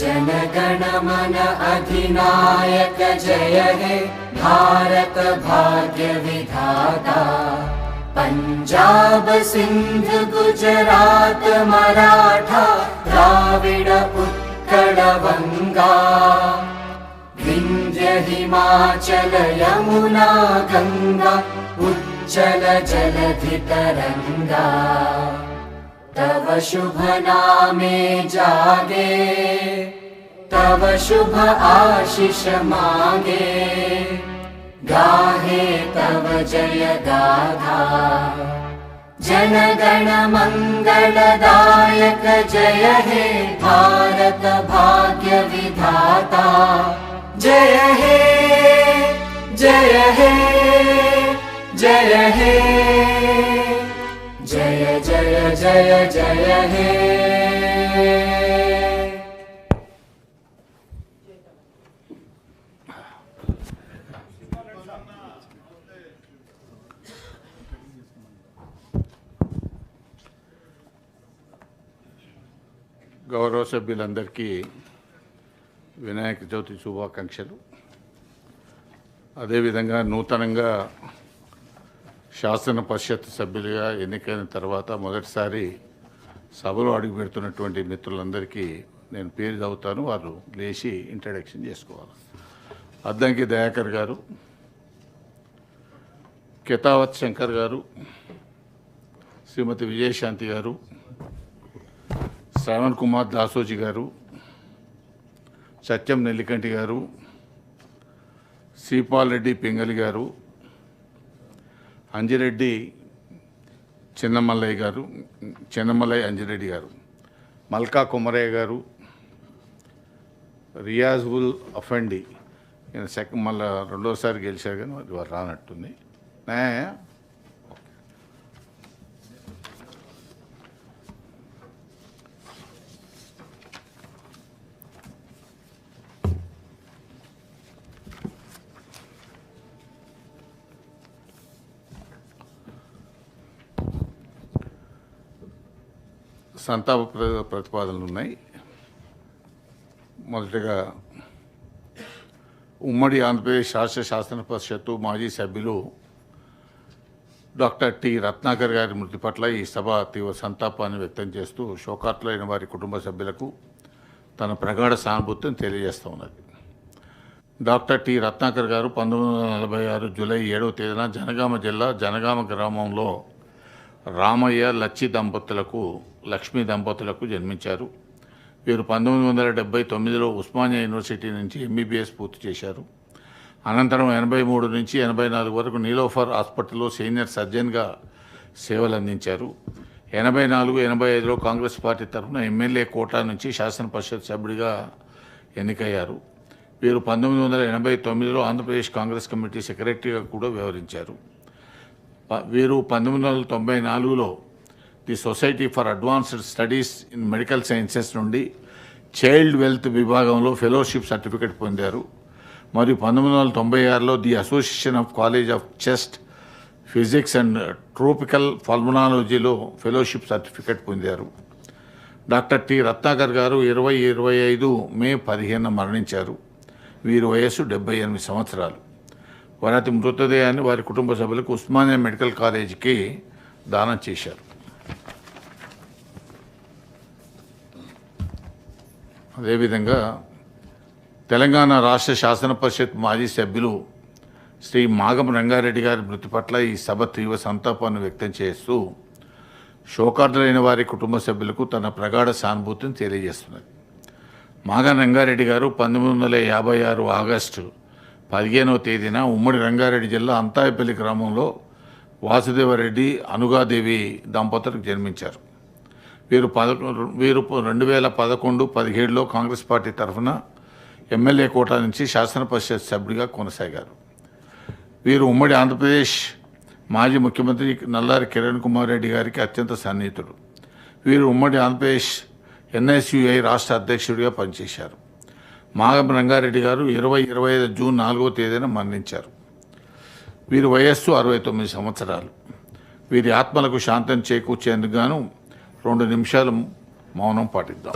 जनगणमन अधिनायक जय हे। भारत भाग्य विधाता। पञ्जाब सिन्ध गुजरात मराठा द्राविड उत्कल वङ्गा विन्ध्य हिमाचल यमुना गङ्गा उच्चल जलधितरङ्गा तव शुभ नामे जागे तव शुभ आशिष मागे। गाहे तव जय गाथा जनगण मङ्गलदायक जय हे भारत भाग्य विधाता। जय हे जय हे जय हे जय जय जय जय हे గౌరవ సభ్యులందరికీ వినాయక చవితి శుభాకాంక్షలు అదేవిధంగా నూతనంగా శాసన పరిషత్ సభ్యులుగా ఎన్నికైన తర్వాత మొదటిసారి సభలో అడుగు పెడుతున్నటువంటి మిత్రులందరికీ నేను పేరు చదువుతాను. వారు లేచి ఇంట్రడక్షన్ చేసుకోవాలి. అద్దంకి దయాకర్ గారు కెతావత్ శంకర్ గారు శ్రీమతి విజయశాంతి గారు శ్రవణ్ కుమార్ దాసోజీ గారు సత్యం నెల్లికంటి గారు శ్రీపాల్ రెడ్డి పింగలి గారు అంజిరెడ్డి చిన్నమల్లయ్య గారు చిన్నమల్లయ్య అంజిరెడ్డి గారు మల్కా కుమరయ్య గారు రియాజుల్ ఉల్ అఫండి సెకండ్ మళ్ళీ రెండోసారి గెలిచారు కానీ వారు రానట్టుంది నే? సంతాప ప్ర- ప్రతిపాదనలు ఉన్నాయి. మొదటగా ఉమ్మడి ఆంధ్రప్రదేశ్ రాష్ట్ర శాసన పరిషత్తు మాజీ సభ్యులు డాక్టర్ టి రత్నాకర్ గారి మృతి పట్ల ఈ సభ తీవ్ర సంతాపాన్ని వ్యక్తం చేస్తూ శోకార్తులైన వారి కుటుంబ సభ్యులకు తన ప్రగాఢ సానుభూతిని తెలియజేస్తూ ఉన్నది. డాక్టర్ టి రత్నాకర్ గారు పంతొమ్మిది వందల నలభై ఆరు జూలై ఏడవ తేదీన జనగామ జిల్లా జనగామ గ్రామంలో రామయ్య లచ్చి దంపతులకు లక్ష్మీ దంపతులకు జన్మించారు. వీరు పంతొమ్మిది వందల డెబ్బై తొమ్మిదిలో ఉస్మానియా యూనివర్సిటీ నుంచి ఎంబీబీఎస్ పూర్తి చేశారు. అనంతరం ఎనభై మూడు నుంచి ఎనభై నాలుగు వరకు నీలోఫర్ హాస్పిటల్లో సీనియర్ సర్జన్గా సేవలు అందించారు ఎనభై నాలుగు ఎనభై ఐదులో కాంగ్రెస్ పార్టీ తరఫున ఎమ్మెల్యే కోటా నుంచి శాసన పరిషత్ సభ్యుడిగా ఎన్నికయ్యారు. వీరు పంతొమ్మిది వందల ఎనభై తొమ్మిదిలో ఆంధ్రప్రదేశ్ కాంగ్రెస్ కమిటీ సెక్రటరీగా కూడా వ్యవహరించారు. వీరు పంతొమ్మిది వందల తొంభై నాలుగులో the society for advanced studies in medical sciences నుండి చైల్డ్ వెల్త్ విభాగంలో ఫెలోషిప్ సర్టిఫికెట్ పొందారు. మరియు పంతొమ్మిది వందల తొంభై ఆరులో the association of college of chest physics and tropical పల్మనాలజీలో fellowship certificate పొందారు. డాక్టర్ టి రత్నాకర్ గారు ఇరవై ఇరవై ఐదు మే పదిహేను మరణించారు. వీరి వయస్సు డెబ్బై ఎనిమిది సంవత్సరాలు. వారి మృతదేహాన్ని వారి కుటుంబ సభ్యులకు ఉస్మానియా మెడికల్ కాలేజీకి దానం చేశారు. అదేవిధంగా తెలంగాణ రాష్ట్ర శాసన పరిషత్ మాజీ సభ్యులు శ్రీ మాగం రంగారెడ్డి గారి మృతి పట్ల ఈ సభ తీవ్ర సంతాపాన్ని వ్యక్తం చేస్తూ శోకార్థులైన వారి కుటుంబ సభ్యులకు తన ప్రగాఢ సానుభూతిని తెలియజేస్తున్నది మాగ రంగారెడ్డి గారు పంతొమ్మిది వందల యాభై ఆరు ఆగస్టు పదిహేనవ తేదీన ఉమ్మడి రంగారెడ్డి జిల్లా అంతాయపల్లి గ్రామంలో వాసుదేవరెడ్డి అనుగాదేవి దంపతులకు జన్మించారు. వీరు పదకొండు వీరు రెండు వేల పదకొండు పదిహేడులో కాంగ్రెస్ పార్టీ తరఫున ఎమ్మెల్యే కోటా నుంచి శాసన పరిషత్ సభ్యుడిగా కొనసాగారు. వీరు ఉమ్మడి ఆంధ్రప్రదేశ్ మాజీ ముఖ్యమంత్రి నల్లారి కిరణ్ కుమార్ రెడ్డి గారికి అత్యంత సన్నిహితుడు. వీరు ఉమ్మడి ఆంధ్రప్రదేశ్ ఎన్ఎస్యుఐ రాష్ట్ర అధ్యక్షుడిగా పనిచేశారు. మాగం రంగారెడ్డి గారు ఇరవై ఇరవై ఐదు జూన్ నాలుగో తేదీన మరణించారు. వీరి వయస్సు అరవై తొమ్మిది సంవత్సరాలు. వీరి ఆత్మలకు శాంతం చేకూర్చేందుకు గాను రెండు నిమిషాలు మౌనం పాటిద్దాం.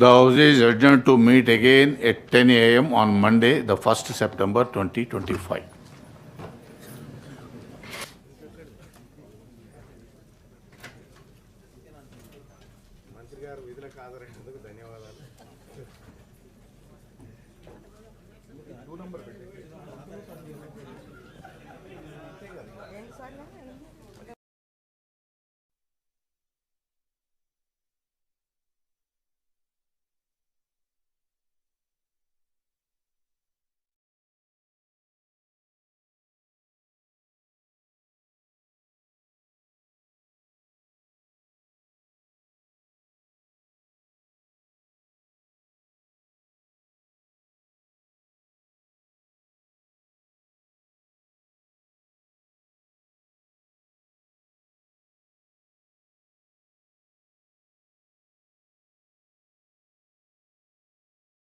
The House is adjourned to meet again at 10 a.m. on Monday, the 1st September 2025.